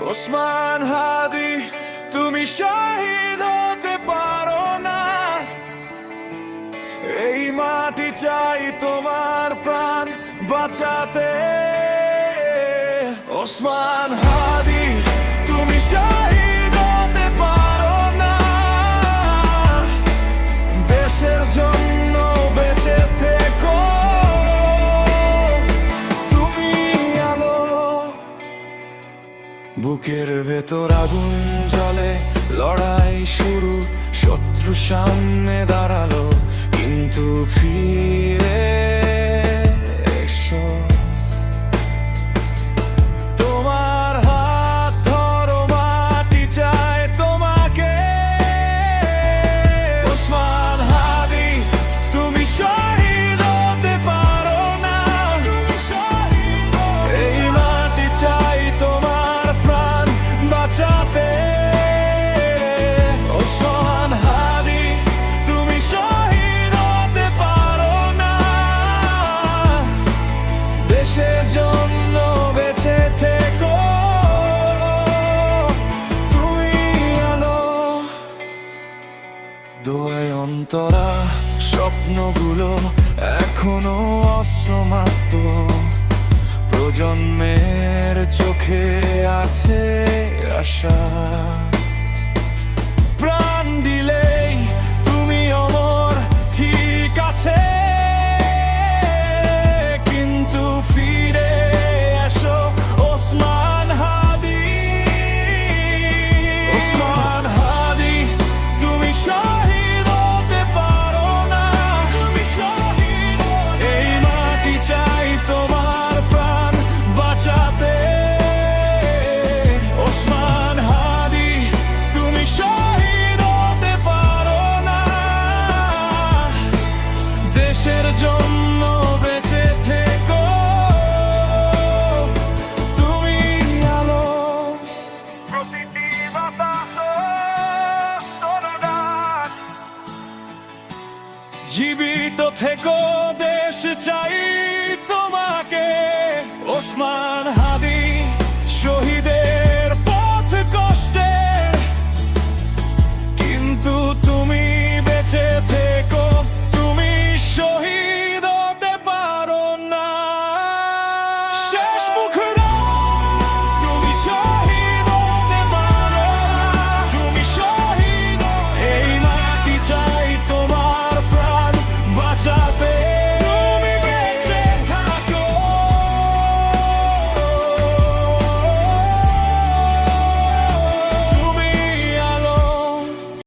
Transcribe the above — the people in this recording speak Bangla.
ওসমান হাদি, তুমি শহীদ হতে পারো না। এই মাটি চাই তোমার প্রাণ বাঁচাতে। ওসমান হাদি, তুমি শহীদ বুকের ভেতর আগুন জলে লড়াই শুরু শত্রু সামনে দাঁড়াল কিন্তু ফিরে এই অন্তরা স্বপ্নগুলো এখনও অসমাপ্ত। প্রজন্মের চোখে আছে আশা। জীবিত থেকো, দেশ চাই তোমাকে। ওসমান হাদি শহীদের পথ কষ্টে। কিন্তু তুমি বেঁচে থেকো, তুমি শহীদ হতে পারো না। শেষ মুখে